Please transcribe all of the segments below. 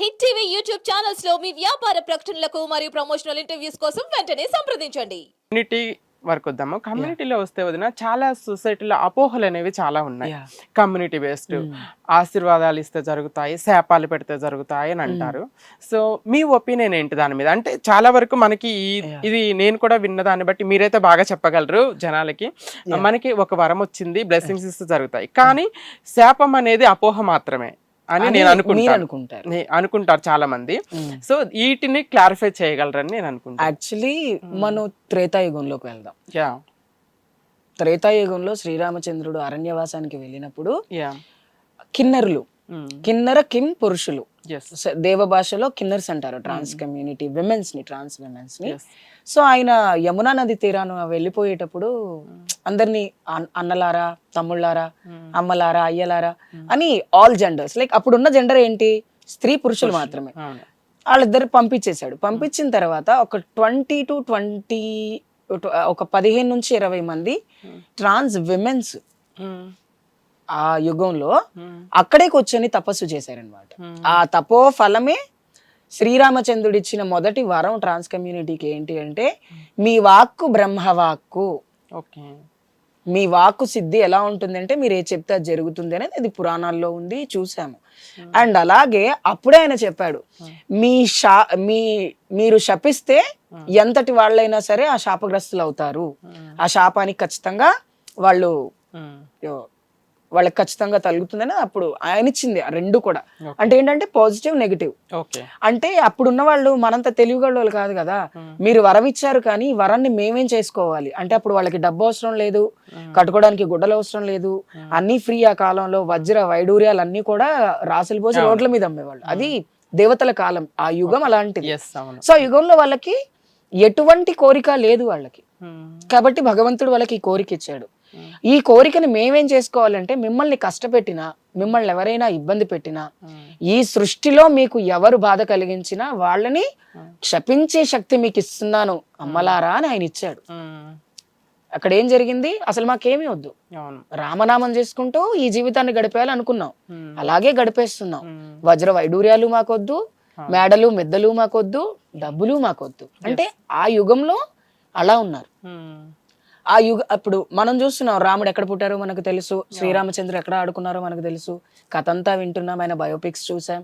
Hit TV YouTube ఛానల్స్లో మీ వ్యాపార ప్రకటనలకు మరియు ప్రమోషనల్ ఇంటర్వ్యూస్ కోసం వెంటనే సంప్రదించండి. కమ్యూనిటీ వరకు వద్దాము? కమ్యూనిటీలో వస్తే వదిన చాలా సొసైటీలో అపోహలు అనేవి చాలా ఉన్నాయి. కమ్యూనిటీ బేస్డ్ ఆశీర్వాదాలు ఇస్తే జరుగుతాయి శాపాలు పెడితే జరుగుతాయి అని అంటారు. సో మీ ఒపీనియన్ ఏంటి దాని మీద? అంటే చాలా వరకు మనకి. ఇది నేను కూడా విన్న దాన్ని బట్టి మీరైతే బాగా చెప్పగలరు జనాలకి. మనకి ఒక వరం వచ్చింది బ్లెస్సింగ్స్ ఇస్తే జరుగుతాయి. కానీ శాపం అనేది అపోహ మాత్రమే. అని నేను అనుకుంటాను అనుకుంటారు చాలా మంది సో వీటిని క్లారిఫై చేయగలరని నేను అనుకుంటాను యాక్చువల్లీ మనం త్రేతాయుగంలోకి వెళ్దాం. యా. త్రేతాయుగంలో శ్రీరామచంద్రుడు అరణ్యవాసానికి వెళ్ళినప్పుడు యా. కిన్నరులు. కిన్నర కిమ్ పురుషులు. దేవ భాషలో కిన్నర్స్ అంటారు ట్రాన్స్ కమ్యూనిటీ విమెన్స్ని ట్రాన్స్ విమెన్స్ని. సో ఆయన యమునా నది తీరాను వెళ్ళిపోయేటప్పుడు అందరినీ అన్- అన్నలారా తమ్ముళ్ళారా అమ్మలారా అయ్యలారా అని ఆల్ జెండర్స్ లైక్ అప్పుడున్న జెండర్ ఏంటి? స్త్రీ పురుషులు మాత్రమే. వాళ్ళిద్దరు పంపించేశాడు. పంపించిన తర్వాత ఒక ట్వంటీ టు ట్వంటీ ఒక పదిహేను నుంచి ఇరవై మంది ట్రాన్స్ విమెన్స్ ఆ యుగంలో అక్కడే కూర్చొని తపస్సు చేశారనమాట ఆ తపో ఫలమే శ్రీరామచంద్రుడు ఇచ్చిన మొదటి వరం ట్రాన్స్ కమ్యూనిటీకి ఏంటి అంటే మీ వాక్కు బ్రహ్మవాక్కు. ఓకే. మీ వాక్కు సిద్ధి ఎలా ఉంటుందంటే మీరు ఏ చెప్తే అది జరుగుతుంది అనేది అది పురాణాల్లో ఉంది చూసాము. అండ్ అలాగే అప్పుడే ఆయన చెప్పాడు మీ శా మీ మీరు శపిస్తే ఎంతటి వాళ్ళైనా సరే ఆ శాపగ్రస్తులు అవుతారు ఆ శాపానికి ఖచ్చితంగా వాళ్ళు వాళ్ళకి ఖచ్చితంగా తగులుతుందని అప్పుడు ఆయన ఇచ్చింది ఆ రెండు కూడా. అంటే ఏంటంటే పాజిటివ్ నెగిటివ్. అంటే అప్పుడున్న వాళ్ళు మనంత తెలివిగళ్ళు కాదు కదా. మీరు వరం ఇచ్చారు కానీ వరాన్ని మేమేం చేసుకోవాలి? అంటే అప్పుడు వాళ్ళకి డబ్బు అవసరం లేదు కట్టుకోవడానికి గుడ్డలు అవసరం లేదు అన్ని ఫ్రీ ఆ కాలంలో వజ్ర వైడూర్యాలు అన్ని కూడా రాసులు పోసి రోడ్ల మీద అమ్మేవాళ్ళు. అది దేవతల కాలం ఆ యుగం అలాంటిది. సో ఆ యుగంలో వాళ్ళకి ఎటువంటి కోరిక లేదు వాళ్ళకి. కాబట్టి భగవంతుడు వాళ్ళకి ఈ కోరిక ఇచ్చాడు. ఈ కోరికని మేమేం చేసుకోవాలంటే మిమ్మల్ని కష్టపెట్టినా మిమ్మల్ని ఎవరైనా ఇబ్బంది పెట్టినా ఈ సృష్టిలో మీకు ఎవరు బాధ కలిగించినా వాళ్ళని క్షపించే శక్తి మీకు ఇస్తున్నాను అమ్మలారా అని ఆయన ఇచ్చాడు. అక్కడ ఏం జరిగింది? అసలు మాకేమీ వద్దు. రామనామం చేసుకుంటూ ఈ జీవితాన్ని గడిపేయాలి అనుకున్నాం అలాగే గడిపేస్తున్నాం. వజ్ర వైడూర్యాలు మాకొద్దు మేడలు మెద్దలు మాకొద్దు డబ్బులు మాకొద్దు. అంటే ఆ యుగంలో అలా ఉన్నారు. ఆ యుగ అప్పుడు మనం చూస్తున్నాం రాముడు ఎక్కడ పుట్టారో మనకు తెలుసు శ్రీరామచంద్రుడు ఎక్కడ ఆడుకున్నారో మనకు తెలుసు కథ అంతా వింటున్నాం ఆయన బయోపిక్స్ చూసాం.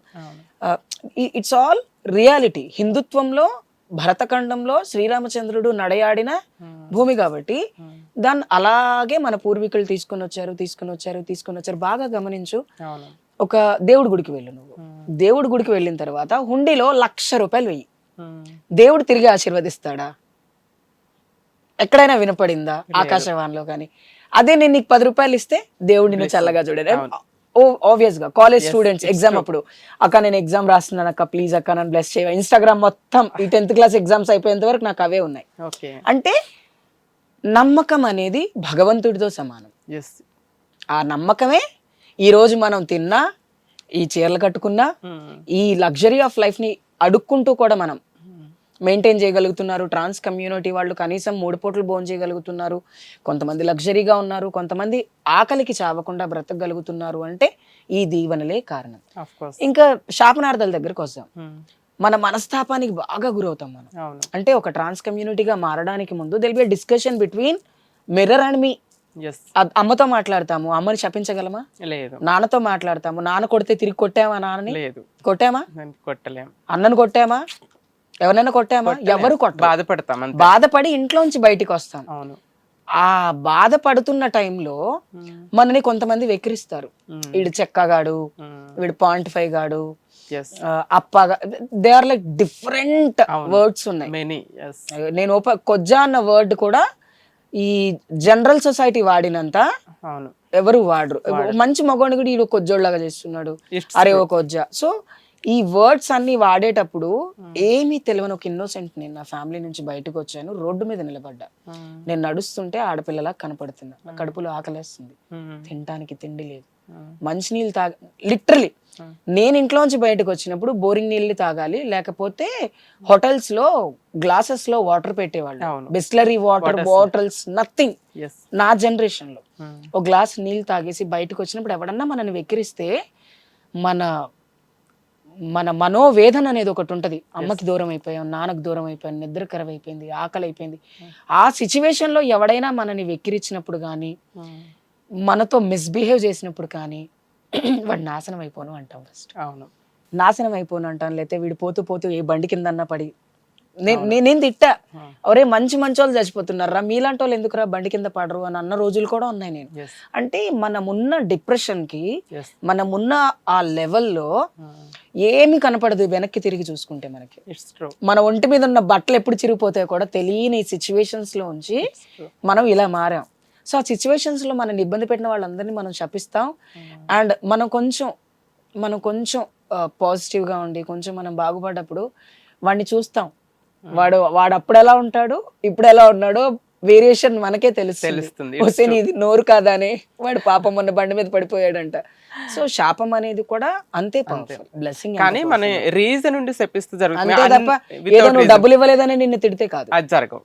ఇట్స్ ఆల్ రియాలిటీ హిందుత్వంలో భరతఖండంలో శ్రీరామచంద్రుడు నడయాడిన భూమి కాబట్టి దాన్ని అలాగే మన పూర్వీకులు తీసుకొని వచ్చారు తీసుకొని వచ్చారు తీసుకొని వచ్చారు. బాగా గమనించు ఒక దేవుడి గుడికి వెళ్ళు నువ్వు. దేవుడి గుడికి వెళ్ళిన తర్వాత హుండీలో లక్ష రూపాయలు వెయ్యి. దేవుడు తిరిగి ఆశీర్వదిస్తాడా? ఎక్కడైనా వినపడిందా ఆకాశవాణిలో కానీ? అదే నేను నీకు పది రూపాయలు ఇస్తే దేవుడు నిన్ను చల్లగా చూడదు. ఆబ్వియస్గా కాలేజ్ స్టూడెంట్స్ ఎగ్జామ్ అప్పుడు అక్క నేను ఎగ్జామ్ రాస్తున్నాను అక్క ప్లీజ్ అక్క నన్ను బ్లెస్ చేయ ఇన్స్టాగ్రామ్ మొత్తం ఈ టెన్త్ క్లాస్ ఎగ్జామ్స్ అయిపోయేంత వరకు నాకు అవే ఉన్నాయి. అంటే నమ్మకం అనేది భగవంతుడితో సమానం. ఆ నమ్మకమే ఈ రోజు మనం తిన్నా ఈ చీరలు కట్టుకున్నా ఈ లగ్జరీ ఆఫ్ లైఫ్ని అడుక్కుంటూ కూడా మనం మెయింటైన్ చేయగలుగుతున్నారు. ట్రాన్స్ కమ్యూనిటీ వాళ్ళు కనీసం మూడు పూటలు భోజనం చేయగలుగుతున్నారు. కొంతమంది లగ్జరీగా ఉన్నారు. కొంతమంది ఆకలికి చావకుండా బ్రతకగలుగుతున్నారు అంటే ఈ దీవెనలే కారణం. ఇంకా శాపనార్థాల దగ్గరకు వస్తాం. మన మనస్తాపానికి బాగా గురవుతాం మనం. అంటే ఒక ట్రాన్స్ కమ్యూనిటీగా మారడానికి ముందు there'll be discussion between mirror and మీ అమ్మతో మాట్లాడతాము. అమ్మని శపించగలమా? లేదు. నాన్నతో మాట్లాడతాము. నాన్న కొడితే తిరిగి కొట్టామా నాన్నని? లేదు. కొట్టామా? నేను కొట్టలేం. అన్నను కొట్టామా? ఎవరైనా కొట్టామా? ఎవరు కొట్ట బాధపడతాం బాధపడి ఇంట్లోంచి బయటికి వస్తాం. అవును. ఆ బాధపడుతున్న టైంలో మనని కొంతమంది వెక్కిరిస్తారు. వీడు చెక్కగాడు వీడు పాయింట్ ఫైవ్ గాడు అప్పగా they are like different words ఉన్నాయి. నేను ఓప కొజ్జా అన్న వర్డ్ కూడా ఈ జనరల్ సొసైటీ వాడినంత అవును. ఎవరు వాడరు. మంచి మగవాడిని కూడా ఈడు కొజ్జోళ్ళగా చేస్తున్నాడు. అరే ఓ కొజ్జా. సో ఈ వర్డ్స్ అన్ని వాడేటప్పుడు ఏమీ తెలియని ఒక ఇన్నోసెంట్ నేను నా ఫ్యామిలీ నుంచి బయటకు వచ్చాను రోడ్డు మీద నిలబడ్డా. నేను నడుస్తుంటే ఆడపిల్లలా కనపడుతున్నా. నా కడుపులో ఆకలేస్తుంది. తినటానికి తిండి లేదు. మంచినీళ్ళు తాగ లిటరలీ నేను ఇంట్లోంచి బయటకు వచ్చినప్పుడు బోరింగ్ నీళ్ళు తాగాలి లేకపోతే హోటల్స్లో గ్లాసెస్లో వాటర్ పెట్టేవాళ్ళు. బిస్లరీ వాటర్ బాటిల్స్ నథింగ్ నా జనరేషన్లో ఒక గ్లాస్ నీళ్ళు తాగేసి బయటకు వచ్చినప్పుడు ఎవడన్నా మనల్ని వెక్కిరిస్తే మన మన మనోవేదన అనేది ఒకటి ఉంటది. అమ్మకి దూరం అయిపోయాం నాన్నకు దూరం అయిపోయాం నిద్ర కరవ అయిపోయింది ఆకలి అయిపోయింది ఆ సిచ్యువేషన్లో ఎవడైనా మనని వెక్కిరించినప్పుడు కానీ మనతో మిస్బిహేవ్ చేసినప్పుడు కానీ వాడు నాశనం అయిపోను అంటాం ఫస్ట్ అవును. నాశనం అయిపోను అంటాను లేకపోతే వీడు పోతూ పోతూ ఏ బండి కిందన్నా పడి నేను తిట్టా. ఒరే మంచి మంచి వాళ్ళు చచ్చిపోతున్నారా? మీలాంటి వాళ్ళు ఎందుకురా బండి కింద పడరు అని అన్న రోజులు కూడా ఉన్నాయి నేను. అంటే మనమున్న డిప్రెషన్కి ఎస్ మనమున్న ఆ లెవెల్లో ఏమి కనపడదు వెనక్కి తిరిగి చూసుకుంటే మనకి. మన ఒంటి మీద ఉన్న బట్టలు ఎప్పుడు చిరిగిపోతాయో కూడా తెలియని సిచ్యువేషన్స్లో ఉంచి మనం ఇలా మారాం. సో ఆ సిచ్యువేషన్స్లో మనని ఇబ్బంది పెట్టిన వాళ్ళందరినీ మనం శపిస్తాం. అండ్ మనం కొంచెం మనం కొంచెం పాజిటివ్గా ఉండి కొంచెం మనం బాగుపడ్డప్పుడు వాడిని చూస్తాం. వాడు వాడు అప్పుడు ఎలా ఉంటాడు ఇప్పుడు ఎలా ఉన్నాడో వేరియేషన్ మనకే తెలుస్తుంది. తెలుస్తుంది. వస్తే నీది నోరు కాదానే వాడు పాపం మొన్న బండి మీద పడిపోయాడంట. సో శాపం అనేది కూడా అంతే బ్లెస్సింగ్ కానీ మన రీజన్ ఉండి చెప్పిస్తూ జరుగుతుంది. ఏదో నువ్వు. డబ్బులు ఇవ్వలేదని నిన్ను తిడితే కాదు. అది జరగవు.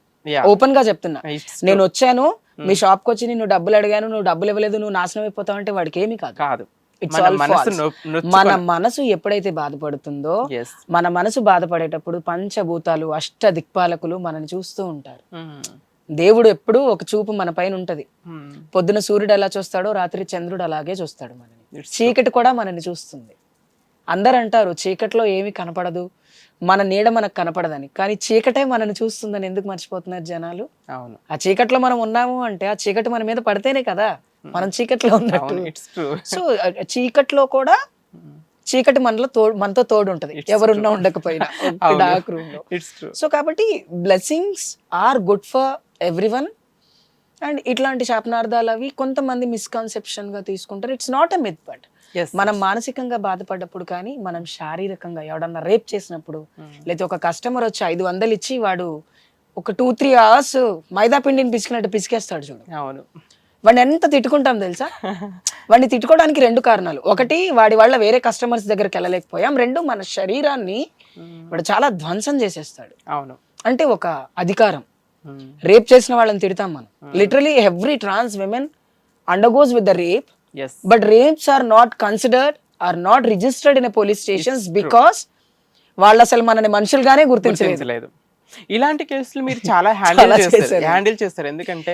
ఓపెన్గా చెప్తున్నా. నేను వచ్చాను మీ షాప్కి వచ్చి నిన్ను డబ్బులు అడిగాను నువ్వు డబ్బులు ఇవ్వలేదు నువ్వు నాశనం అయిపోతావు అంటే వాడికి ఏమీ కాదు. కాదు. మన మనసు ఎప్పుడైతే బాధపడుతుందో. మన మనసు బాధపడేటప్పుడు పంచభూతాలు అష్ట దిక్పాలకులు మనని చూస్తూ ఉంటారు. మ్మ్. దేవుడు ఎప్పుడూ ఒక చూపు మన పైన ఉంటది. మ్మ్. పొద్దున సూర్యుడు ఎలా చూస్తాడో రాత్రి చంద్రుడు అలాగే చూస్తాడు మనని. చీకటి కూడా మనని చూస్తుంది. అందరు అంటారు చీకట్లో ఏమీ కనపడదు మన నీడ మనకు కనపడదని. కానీ చీకటే మనని చూస్తుందని ఎందుకు మర్చిపోతున్నారు జనాలు? అవును. ఆ చీకట్లో మనం ఉన్నాము అంటే ఆ చీకటి మన మీద పడితేనే కదా మనం చీకట్లో ఉన్నట్టు. సో చీకట్లో కూడా చీకటి మనలో తోడు మనతో తోడు ఉంటది ఎవరున్నా ఉండకపోయినా డార్క్ రూమ్లో. సో కాబట్టి blessings are good for everyone and ఇట్లాంటి శాపనార్థాలు అవి కొంతమంది మిస్కన్సెప్షన్గా తీసుకుంటారు. It's not a myth but మనం మానసికంగా బాధపడ్డప్పుడు కానీ మనం శారీరకంగా ఎవడన్నా రేప్ చేసినప్పుడు లేకపోతే ఒక కస్టమర్ వచ్చి ఐదు వందలు ఇచ్చి వాడు ఒక టూ త్రీ అవర్స్ మైదా పిండిని పిసికినట్టు పిసికేస్తాడు చూడు. అవును. వాడిని ఎంత తిట్టుకుంటాం తెలుసా? వాడిని తిట్టుకోవడానికి రెండు కారణాలు. ఒకటి వాడి వల్ల వేరే కస్టమర్స్ దగ్గరికి వెళ్ళలేకపోయాం. రెండు మన శరీరాన్ని వాడు చాలా ధ్వంసం చేసేస్తాడు. అవును. అంటే ఒక అధికారం. రేప్ చేసిన వాళ్ళని తిడతాం మనం. Literally every trans women undergoes with the rape but rapes are not considered are not registered in police stations because వాళ్ళు అసలు మనని మనుషులుగానే గుర్తించలేదు. ఇలాంటి కేసులు మీరు చాలా హ్యాండిల్ చేస్తారు. హ్యాండిల్ చేస్తారు. ఎందుకంటే